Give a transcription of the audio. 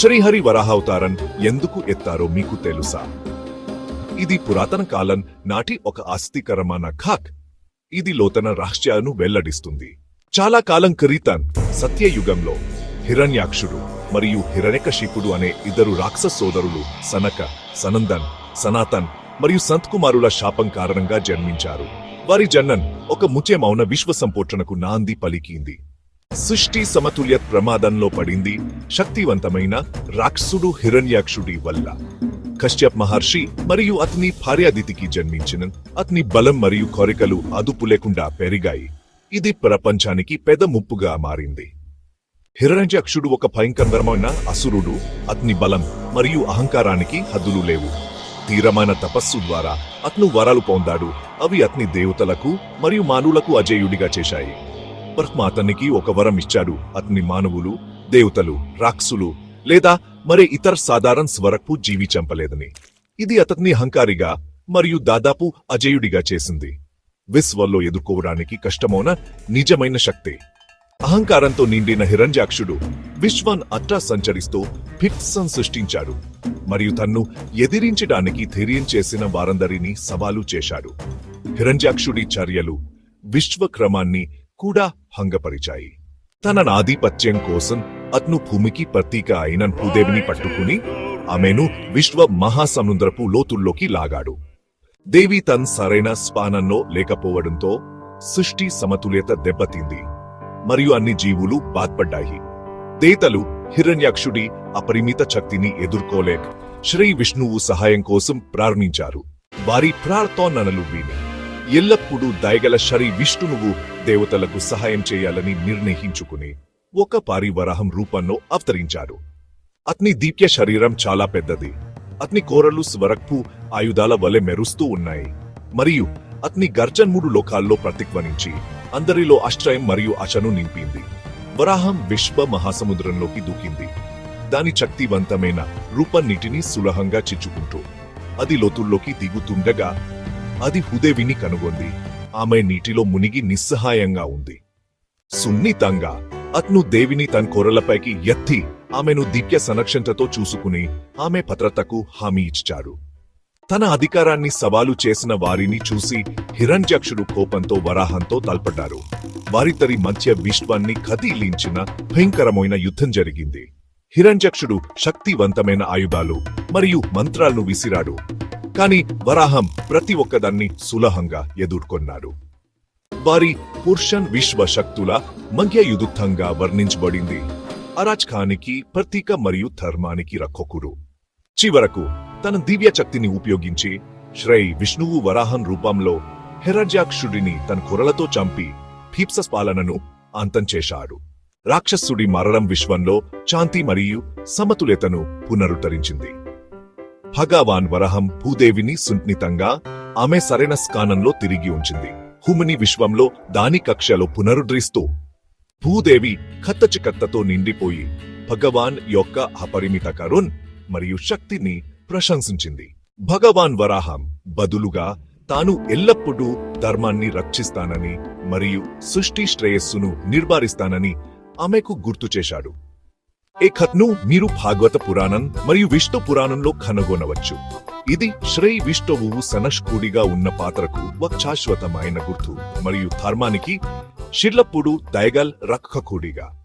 శ్రీహరి వరాహావతారన్ ఎందుకు ఎత్తారో మీకు తెలుసా? ఇది పురాతన కాలం నాటి ఒక ఆస్తికరమైన ఖాక్. ఇది లోతన రహస్యాలను వెల్లడిస్తుంది. చాలా కాలం క్రితం సత్యయుగంలో హిరణ్యాక్షుడు మరియు హిరణ్యకశిపుడు అనే ఇద్దరు రాక్షస సోదరులు సనక సనందన్ సనాతన్ మరియు సంత్కుమారుల శాపం కారణంగా జన్మించారు. వారి జనన్ ఒక ముఖ్యమౌన విశ్వ సంపోషణకు నాంది పలికింది. సృష్టి సమతుల్య ప్రమాదంలో పడింది శక్తివంతమైన రాక్షసుడు హిరణ్యాక్షుడి వల్ల. కశ్యప్ మహర్షి మరియు అతని భార్యాదితికి జన్మించిన అతని బలం మరియు కోరికలు అదుపు లేకుండా పెరిగాయి. ఇది ప్రపంచానికి పెద్ద ముప్పుగా మారింది. హిరణ్యాక్షుడు ఒక భయంకరమైన అసురుడు అతని బలం మరియు అహంకారానికి హద్దులు లేవు. తీరమైన తపస్సు ద్వారా అతను వరాలు పొందాడు. అవి అతని దేవతలకు మరియు మానవులకు అజేయుడిగా చేశాయి. బ్రహ్మ అతనికి ఒక వరం ఇచ్చాడు. అతని మానవులు దేవతలు రాక్షసులు లేదా మరే ఇతర సాధారణ స్వరపు జీవి చంపలేదని. ఇది అతన్ని అహంకారిగా మరియు దాదాపు అజేయుడిగా చేసింది. విశ్వల్లో ఎదుర్కోవడానికి కష్టమైన నిజమైన శక్తి. అహంకారంతో నిండిన హిరంజాక్షుడు విశ్వాన్ అట్టా సంచరిస్తూ ఫిక్సన్ సృష్టించాడు. మరియు తన్ను ఎదిరించడానికి ధైర్యం చేసిన వారందరినీ సవాలు చేశాడు. హిరంజాక్షుడి చర్యలు విశ్వక్రమాన్ని కూడా భంగపరిచాయి. తన ఆధిపత్యం కోసం అతను భూమికి ప్రతీక అయిన భూదేవిని పట్టుకుని ఆమెను విశ్వ మహాసముద్రపు లోతుల్లోకి లాగాడు. దేవి తన్ సరైన స్పానంలో లేకపోవడంతో సృష్టి సమతుల్యత దెబ్బతింది. మరియు అన్ని జీవులు బాధపడ్డాయి. దేతలు హిరణ్యాక్షుడి అపరిమిత శక్తిని ఎదుర్కోలేక శ్రీ విష్ణువు సహాయం కోసం ప్రార్థించారు వారి ప్రార్థనలు విని ఎల్లప్పుడూ దయగల శ్రీ విష్ణునువు దేవతలకు సహాయం చేయాలని నిర్ణయించుకుని ఒక పారివరాహం రూపంలో అవతరించాడు. అతని దీప్య శరీరం చాలా పెద్దది. అతని కోరలు స్వరక్పు ఆయుధాల వలె మెరుస్తూ ఉన్నాయి. మరియు అతని గర్జన్ మూడు లోకాల్లో ప్రతిధ్వనించి అందరిలో ఆశ్రయం మరియు ఆశను నింపింది. వరాహం విశ్వ మహాసముద్రంలోకి దూకింది. దాని శక్తివంతమైన రూపన్నిటిని సులభంగా చిచ్చుకుంటూ అది లోతుల్లోకి దిగుతుండగా అది హుదేవిని కనుగొంది. ఆమె నీటిలో మునిగి నిస్సహాయంగా ఉంది. సున్నితంగా అత్ను దేవిని తన కొరలపైకి ఎత్తి ఆమెను దివ్య సంరక్షణతో చూసుకుని ఆమె భద్రతకు హామీ ఇచ్చాడు. తన అధికారాన్ని సవాలు చేసిన వారిని చూసి హిరణ్యక్షుడు కోపంతో వరాహంతో తల్పడ్డారు. వారిద్దరి మధ్య విశ్వాన్ని కదిలించిన భయంకరమైన యుద్ధం జరిగింది. హిరణ్యక్షుడు శక్తివంతమైన ఆయుధాలు మరియు మంత్రాలను విసిరాడు. కాని వరాహం ప్రతి ఒక్కదాన్ని సులభంగా ఎదుర్కొన్నాడు. వారి పురుషన్ విశ్వ శక్తుల మధ్య యుద్ధంగా వర్ణించబడింది. అరాజ్కానికి ప్రతీక మరియు ధర్మానికి రక్షకుడు. చివరకు తన దివ్య శక్తిని ఉపయోగించి శ్రై విష్ణువు వరాహం రూపంలో హెరజాక్షుడిని తన కొరలతో చంపి భీప్సస్ పాలనను అంతం చేశాడు. రాక్షసుడి మరణం విశ్వంలో శాంతి మరియు సమతుల్యతను పునరుద్ధరించింది. భగవాన్ వరహం భూదేవిని సున్నితంగా ఆమె సరైన స్థానంలో తిరిగి ఉంచింది. హుమిని విశ్వంలో దాని కక్షలో పునరుద్ధరిస్తూ భూదేవి కత్తచికత్తతో నిండిపోయి భగవాన్ యొక్క అపరిమిత కరుణ్ మరియు శక్తిని ప్రశంసించింది. భగవాన్ వరాహం బదులుగా తాను ఎల్లప్పుడూ ధర్మాన్ని రక్షిస్తానని మరియు సృష్టి శ్రేయస్సును నిర్భారిస్తానని ఆమెకు గుర్తు చేశాడు. ఈ కథను మీరు భాగవత పురాణం మరియు విష్ణు పురాణంలో కనుగొనవచ్చు. ఇది శ్రీ విష్ణువు సనష్కుడిగా ఉన్న పాత్రకు ఒక శాశ్వతమైన గుర్తు మరియు ధర్మానికి షిర్లప్పుడు దయగల్ రక్షకుడిగా.